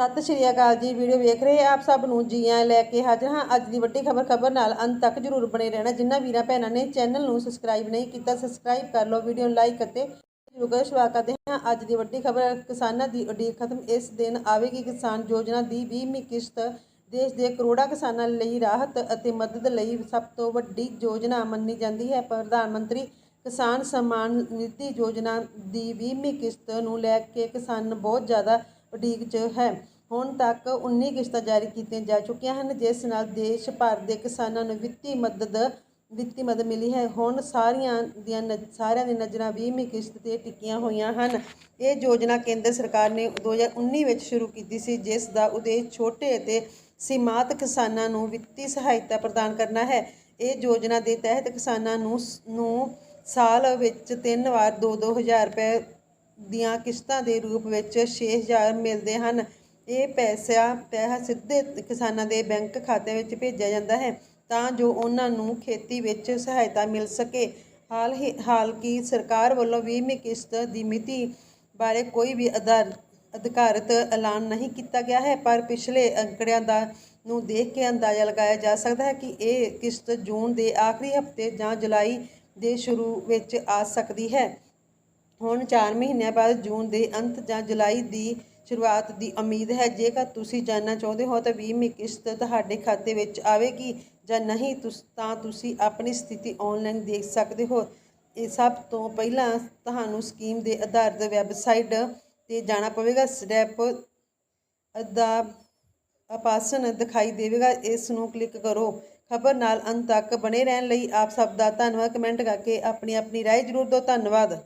ਸਤਿ ਸ਼੍ਰੀ ਅਕਾਲ ਜੀ, ਵੀਡੀਓ ਵੇਖ ਰਹੇ ਆਪ ਸਭ ਨੂੰ ਜੀ ਆਇਆਂ ਲੈ ਕੇ ਹਾਜ਼ਰ ਹਾਂ। ਅੱਜ ਦੀ ਵੱਡੀ ਖਬਰ ਖਬਰ ਨਾਲ ਅੰਤ ਤੱਕ ਜਰੂਰ ਬਣੇ ਰਹਿਣਾ। ਜਿਨ੍ਹਾਂ ਵੀਰਾਂ ਭੈਣਾਂ ਨੇ ਚੈਨਲ ਨੂੰ ਸਬਸਕ੍ਰਾਈਬ ਨਹੀਂ ਕੀਤਾ, ਸਬਸਕ੍ਰਾਈਬ ਕਰ ਲਓ, ਵੀਡੀਓ ਨੂੰ ਲਾਈਕ ਅਤੇ ਜਰੂਰ ਕਰ ਸ਼ੁਰੂਆਤ ਕਰਦੇ ਹਾਂ। ਅੱਜ ਦੀ ਵੱਡੀ ਖਬਰ, ਕਿਸਾਨਾਂ ਦੀ ਉਡੀਕ ਖਤਮ। ਇਸ ਦਿਨ ਆਵੇਗੀ ਕਿਸਾਨ ਯੋਜਨਾ ਦੀ 20ਵੀਂ ਕਿਸ਼ਤ। ਦੇਸ਼ ਦੇ ਕਰੋੜਾਂ ਕਿਸਾਨਾਂ ਲਈ ਰਾਹਤ ਅਤੇ ਮਦਦ ਲਈ ਸਭ ਤੋਂ ਵੱਡੀ ਯੋਜਨਾ ਮੰਨੀ ਜਾਂਦੀ ਹੈ। ਪ੍ਰਧਾਨ ਮੰਤਰੀ ਕਿਸਾਨ ਸਨਮਾਨ ਨਿਧੀ ਯੋਜਨਾ ਦੀ 20ਵੀਂ ਕਿਸ਼ਤ ਨੂੰ ਲੈ ਕੇ ਕਿਸਾਨ ਬਹੁਤ ਜ਼ਿਆਦਾ ਉਡੀਕ 'ਚ ਹੈ। ਹੁਣ ਤੱਕ 19 ਕਿਸ਼ਤਾਂ ਜਾਰੀ ਕੀਤੀਆਂ ਜਾ ਚੁੱਕੀਆਂ ਹਨ, ਜਿਸ ਨਾਲ ਦੇਸ਼ ਭਰ ਦੇ ਕਿਸਾਨਾਂ ਨੂੰ ਵਿੱਤੀ ਮਦਦ ਵਿੱਤੀ ਮਦਦ ਮਿਲੀ ਹੈ। ਹੁਣ ਸਾਰੀਆਂ ਦੀਆਂ ਨਜ਼- ਸਾਰਿਆਂ ਦੀ ਨਜ਼ਰਾਂ 20ਵੀਂ ਕਿਸ਼ਤ ਤੇ ਟਿਕੀਆਂ ਹੋਈਆਂ ਹਨ। ਇਹ ਯੋਜਨਾ ਕੇਂਦਰ ਸਰਕਾਰ ਨੇ 2019 ਵਿੱਚ ਸ਼ੁਰੂ ਕੀਤੀ ਸੀ, ਜਿਸ ਦਾ ਉਦੇਸ਼ ਛੋਟੇ ਅਤੇ ਸੀਮਾਤ ਕਿਸਾਨਾਂ ਨੂੰ ਵਿੱਤੀ ਸਹਾਇਤਾ ਪ੍ਰਦਾਨ ਕਰਨਾ ਹੈ। ਇਹ ਯੋਜਨਾ ਦੇ ਤਹਿਤ ਕਿਸਾਨਾਂ ਨੂੰ ਸ- ਨੂੰ ਸਾਲ ਵਿੱਚ ਤਿੰਨ ਵਾਰ 2-2000 ਰੁਪਏ ਦੀਆਂ ਕਿਸ਼ਤਾਂ ਦੇ ਰੂਪ ਵਿੱਚ 6000 ਮਿਲਦੇ ਹਨ। ਇਹ ਪੈਸਾ ਪੈਸਾ ਸਿੱਧੇ ਕਿਸਾਨਾਂ ਦੇ ਬੈਂਕ ਖਾਤੇ ਵਿੱਚ ਭੇਜਿਆ ਜਾਂਦਾ ਹੈ ਤਾਂ ਜੋ ਉਹਨਾਂ ਨੂੰ ਖੇਤੀ ਵਿੱਚ ਸਹਾਇਤਾ ਮਿਲ ਸਕੇ। ਹਾਲ ਹੀ, ਹਾਲ ਕੀ ਸਰਕਾਰ ਵੱਲੋਂ 20ਵੀਂ ਕਿਸ਼ਤ ਦੀ ਮਿਤੀ ਬਾਰੇ ਕੋਈ ਵੀ ਅਧਾਰ, ਅਧਿਕਾਰਤ ਐਲਾਨ ਨਹੀਂ ਕੀਤਾ ਗਿਆ ਹੈ, ਪਰ ਪਿਛਲੇ ਅੰਕੜਿਆਂ ਦਾ, ਨੂੰ ਦੇਖ ਕੇ ਅੰਦਾਜ਼ਾ ਲਗਾਇਆ ਜਾ ਸਕਦਾ ਹੈ ਕਿ ਇਹ ਕਿਸ਼ਤ ਜੂਨ ਦੇ ਆਖਰੀ ਹਫ਼ਤੇ ਜਾਂ ਜੁਲਾਈ ਦੇ ਸ਼ੁਰੂ ਵਿੱਚ ਆ ਸਕਦੀ ਹੈ। ਹੁਣ 4 ਮਹੀਨਿਆਂ ਬਾਅਦ ਜੂਨ ਦੇ ਅੰਤ ਜਾਂ ਜੁਲਾਈ ਦੀ ਸ਼ੁਰੂਆਤ ਦੀ ਉਮੀਦ ਹੈ। ਜੇਕਰ ਤੁਸੀਂ ਜਾਣਨਾ ਚਾਹੁੰਦੇ ਹੋ ਤਾਂ 20ਵੀਂ ਕਿਸ਼ਤ ਤੁਹਾਡੇ ਖਾਤੇ ਵਿੱਚ ਆਵੇਗੀ ਜਾਂ ਨਹੀਂ, ਤੁਸ, ਤਾਂ ਤੁਸੀਂ ਆਪਣੀ ਸਥਿਤੀ ਆਨਲਾਈਨ ਦੇਖ ਸਕਦੇ ਹੋ। ਇਹ ਸਭ ਤੋਂ ਪਹਿਲਾਂ ਤੁਹਾਨੂੰ ਸਕੀਮ ਦੇ ਆਧਾਰਿਤ ਵੈਬਸਾਈਟ ਤੇ ਜਾਣਾ ਪਵੇਗਾ। ਸਟੈਪ ਦਾ ਅਪਾਸਨ ਦਿਖਾਈ ਦੇਵੇਗਾ। ਇਸ ਨੂੰ ਕਲਿੱਕ ਕਰੋ। ਖਬਰ ਨਾਲ ਅੰਤ ਤੱਕ ਬਣੇ ਰਹਿਣ ਲਈ ਆਪ ਸਭ ਦਾ ਧੰਨਵਾਦ। ਕਮੈਂਟ ਕਰਕੇ ਆਪਣੀ ਆਪਣੀ ਰਾਏ ਜ਼ਰੂਰ ਦਿਓ। ਧੰਨਵਾਦ।